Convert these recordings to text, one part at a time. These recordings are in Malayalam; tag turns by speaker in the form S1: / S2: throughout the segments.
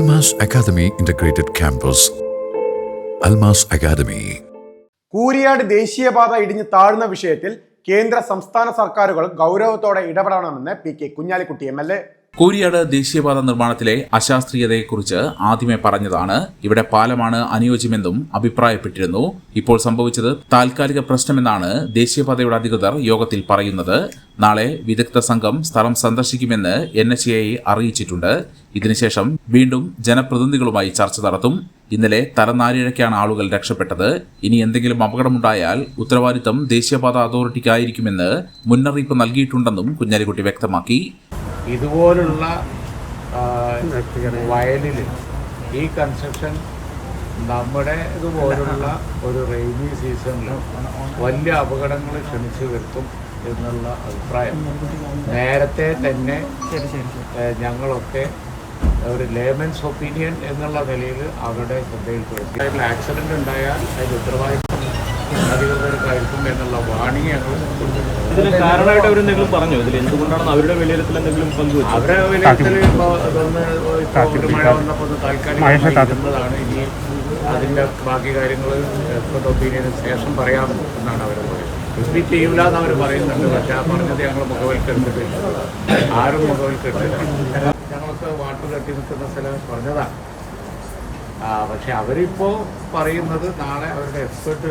S1: Almas academy integrated campus Almas academy
S2: Kooriyad ദേശീയപാത ഇടിഞ്ഞ് താഴ്ന്ന വിഷയത്തിൽ കേന്ദ്ര സംസ്ഥാന സർക്കാരുകൾ ഗൗരവത്തോടെ ഇടപെടണമെന്ന് P K Kunhalikutty M L A.
S3: Kooriyad ദേശീയപാത നിർമ്മാണത്തിലെ അശാസ്ത്രീയതയെക്കുറിച്ച് ആദ്യമേ പറഞ്ഞതാണ് ഇവിടെ പാലമാണ് അനുയോജ്യമെന്നും അഭിപ്രായപ്പെട്ടിരുന്നു. ഇപ്പോൾ സംഭവിച്ചത് താൽക്കാലിക പ്രശ്നമെന്നാണ് ദേശീയപാതയുടെ അധികൃതർ യോഗത്തിൽ പറയുന്നത്. നാളെ വിദഗ്ധ സംഘം സ്ഥലം സന്ദർശിക്കുമെന്ന് എൻ എച്ച് എ അറിയിച്ചിട്ടുണ്ട്. ഇതിനുശേഷം വീണ്ടും ജനപ്രതിനിധികളുമായി ചർച്ച നടത്തും. ഇന്നലെ തലനാരിഴയ്ക്കാണ് ആളുകൾ രക്ഷപ്പെട്ടത്. ഇനി എന്തെങ്കിലും അപകടമുണ്ടായാൽ ഉത്തരവാദിത്തം ദേശീയപാത അതോറിറ്റിക്കായിരിക്കുമെന്ന് മുന്നറിയിപ്പ് നൽകിയിട്ടുണ്ടെന്നും കുഞ്ഞാലിക്കുട്ടി വ്യക്തമാക്കി.
S4: ഇതുപോലുള്ള വയലിൽ ഈ കൺസ്ട്രക്ഷൻ നമ്മുടെ ഇതുപോലുള്ള ഒരു റെയിനി സീസണിൽ വലിയ അപകടങ്ങൾ ക്ഷണിച്ചു വരുത്തും എന്നുള്ള അഭിപ്രായം. നേരത്തെ തന്നെ ഞങ്ങളൊക്കെ ഒരു ലേമൻസ് ഒപ്പീനിയൻ എന്നുള്ള നിലയിൽ അവരുടെ ശ്രദ്ധയിൽപ്പെടുത്തി അതിൽ ആക്സിഡന്റ് ഉണ്ടായാൽ അതിൽ ഉത്തരവാദിത്വം അധികൃതർക്കായിരിക്കും എന്നുള്ള വാണിംഗ് ഞങ്ങൾ
S5: ഇതിന് കാരണമായിട്ട് അവരെന്തെങ്കിലും പറഞ്ഞു? ഇതിൽ എന്തുകൊണ്ടാണ് അവരുടെ വിലയിരുത്തൽ എന്തെങ്കിലും പങ്കുവച്ചു?
S4: അവരെ വിലയിരുത്തൽ ഒരു മഴ വന്നപ്പോൾ ഇരുന്നതാണ്. ഇനി അതിന്റെ ബാക്കി കാര്യങ്ങൾ എക്സ്പെർട്ട് ഒപ്പീനിയന് ശേഷം പറയാം എന്നാണ് അവർ പറയുന്നത്. റിപ്പീറ്റ് ചെയ്യൂല എന്ന് അവർ പറയുന്നുണ്ട്. പക്ഷെ ആ പറഞ്ഞത് ഞങ്ങൾ മുഖവൽക്കരിച്ചിട്ടില്ല. ആരും മുഖവൽക്കരിച്ചില്ല. ഞങ്ങൾക്ക് വാട്ടർ കെട്ടി നിൽക്കുന്ന സ്ഥലം പറഞ്ഞതാണ്. പക്ഷെ അവരിപ്പോൾ പറയുന്നത് നാളെ അവരുടെ എക്സ്പെർട്ട്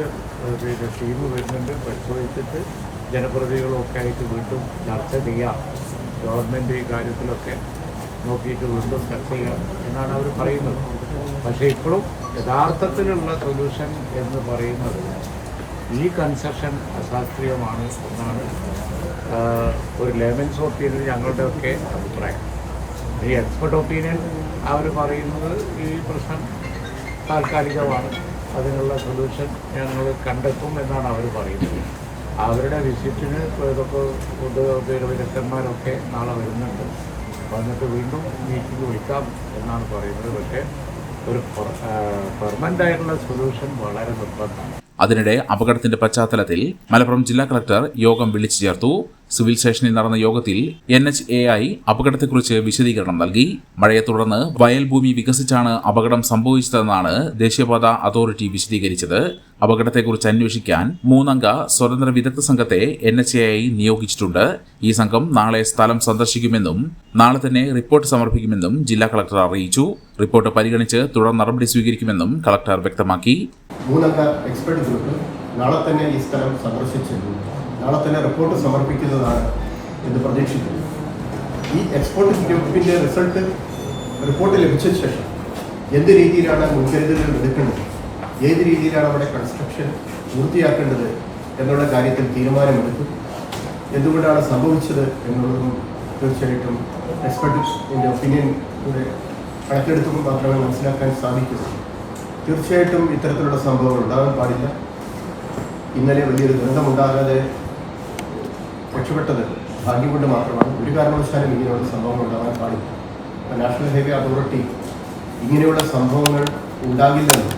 S4: ടീം വരുന്നുണ്ട്. പരിശോധിച്ചിട്ട് ജനപ്രതിനിധികളൊക്കെ ആയിട്ട് വീണ്ടും ചർച്ച ചെയ്യാം. ഗവൺമെന്റ് ഈ കാര്യത്തിലൊക്കെ നോക്കിയിട്ട് വീണ്ടും ചർച്ച ചെയ്യാം എന്നാണ് അവർ പറയുന്നത്. പക്ഷേ ഇപ്പോഴും യഥാർത്ഥത്തിലുള്ള സൊല്യൂഷൻ എന്ന് പറയുന്നത് ഈ കൺസെപ്ഷൻ അശാസ്ത്രീയമാണ് എന്നാണ് ഒരു ലെമൻസ് ഒപ്പീനിയൻ ഞങ്ങളുടെയൊക്കെ അഭിപ്രായം. ഈ എക്സ്പെർട്ട് ഒപ്പീനിയൻ അവർ പറയുന്നത് ഈ പ്രശ്നം താൽക്കാലികമാണ്. അതിനുള്ള സൊല്യൂഷൻ ഞങ്ങൾ കണ്ടെത്തും എന്നാണ് അവർ പറയുന്നത്. അവരുടെ വിസിറ്റിന് ഇതൊക്കെ ഉദ്യോഗ വിദഗ്ധന്മാരൊക്കെ നാളെ വരുന്നുണ്ട്. വന്നിട്ട് വീണ്ടും മീറ്റിംഗ് വിളിക്കാം എന്നാണ് പറയുന്നത്. പക്ഷേ ഒരു പെർമനന്റ് ആയിട്ടുള്ള സൊല്യൂഷൻ വളരെ നിർബന്ധമാണ്.
S3: അതിനിടെ അപകടത്തിന്റെ പശ്ചാത്തലത്തിൽ മലപ്പുറം ജില്ലാ കളക്ടർ യോഗം വിളിച്ചു ചേർത്തു. സിവിൽ സ്റ്റേഷനിൽ നടന്ന യോഗത്തിൽ എൻ എച്ച് എ ഐ അപകടത്തെക്കുറിച്ച് വിശദീകരണം നൽകി. മഴയെ തുടർന്ന് വയൽ ഭൂമി വികസിച്ചാണ് അപകടം സംഭവിച്ചതെന്നാണ് ദേശീയപാത അതോറിറ്റി വിശദീകരിച്ചത്. അപകടത്തെക്കുറിച്ച് അന്വേഷിക്കാൻ മൂന്നംഗ സ്വതന്ത്ര വിദഗ്ധ സംഘത്തെ എൻ എച്ച് എ ഐ നിയോഗിച്ചിട്ടുണ്ട്. ഈ സംഘം നാളെ സ്ഥലം സന്ദർശിക്കുമെന്നും നാളെ തന്നെ റിപ്പോർട്ട് സമർപ്പിക്കുമെന്നും ജില്ലാ കളക്ടർ അറിയിച്ചു. റിപ്പോർട്ട് പരിഗണിച്ച് തുടർ നടപടി സ്വീകരിക്കുമെന്നും കളക്ടർ വ്യക്തമാക്കി.
S6: മൂന്നംഗ എക്സ്പെർട്ട് ഗ്രൂപ്പ് നാളെ തന്നെ ഈ സ്ഥലം സന്ദർശിച്ച് നാളെ തന്നെ റിപ്പോർട്ട് സമർപ്പിക്കുന്നതാണ് എന്ന് പ്രതീക്ഷിക്കുന്നു. ഈ എക്സ്പെർട്ട് ഗ്രൂപ്പിന്റെ റിസൾട്ട് റിപ്പോർട്ട് ലഭിച്ച ശേഷം എന്ത് രീതിയിലാണ് മുൻകരുതലുകൾ എടുക്കേണ്ടത്? ഏത് രീതിയിലാണ് അവിടെ കൺസ്ട്രക്ഷൻ പൂർത്തിയാക്കേണ്ടത് എന്നുള്ള കാര്യത്തിൽ തീരുമാനമെടുക്കും എന്തുകൊണ്ടാണ് സംഭവിച്ചത് എന്നുള്ളതും തീർച്ചയായിട്ടും എക്സ്പെർട്ടിന്റെ ഒപ്പീനിയൻ കൂടെ കണക്കെടുത്തുമ്പോൾ മാത്രമേ മനസ്സിലാക്കാൻ സാധിക്കൂ. തീർച്ചയായിട്ടും ഇത്തരത്തിലുള്ള സംഭവങ്ങൾ ഉണ്ടാകാൻ പാടില്ല. ഇന്നലെ വലിയൊരു ദുരന്തമുണ്ടാകാതെ രക്ഷപ്പെട്ടത് ഭാഗ്യം കൊണ്ട് മാത്രമാണ്. ഒരു കാരണവശാലും ഇങ്ങനെയുള്ള സംഭവങ്ങൾ ഉണ്ടാകാൻ പാടില്ല. നാഷണൽ ഹൈവേ അതോറിറ്റി ഇങ്ങനെയുള്ള സംഭവങ്ങൾ ഉണ്ടാകില്ലെന്ന്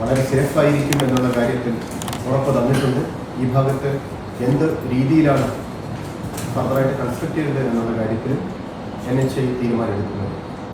S6: വളരെ സേഫായിരിക്കും എന്നുള്ള കാര്യത്തിൽ ഉറപ്പ് തന്നിട്ടുണ്ട്. ഈ ഭാഗത്ത് എന്ത് രീതിയിലാണ് ഫർദറായിട്ട് കൺസ്ട്രക്ട് ചെയ്തത് എന്നുള്ള കാര്യത്തിൽ എൻ എച്ച് ഐ തീരുമാനമെടുക്കുന്നത്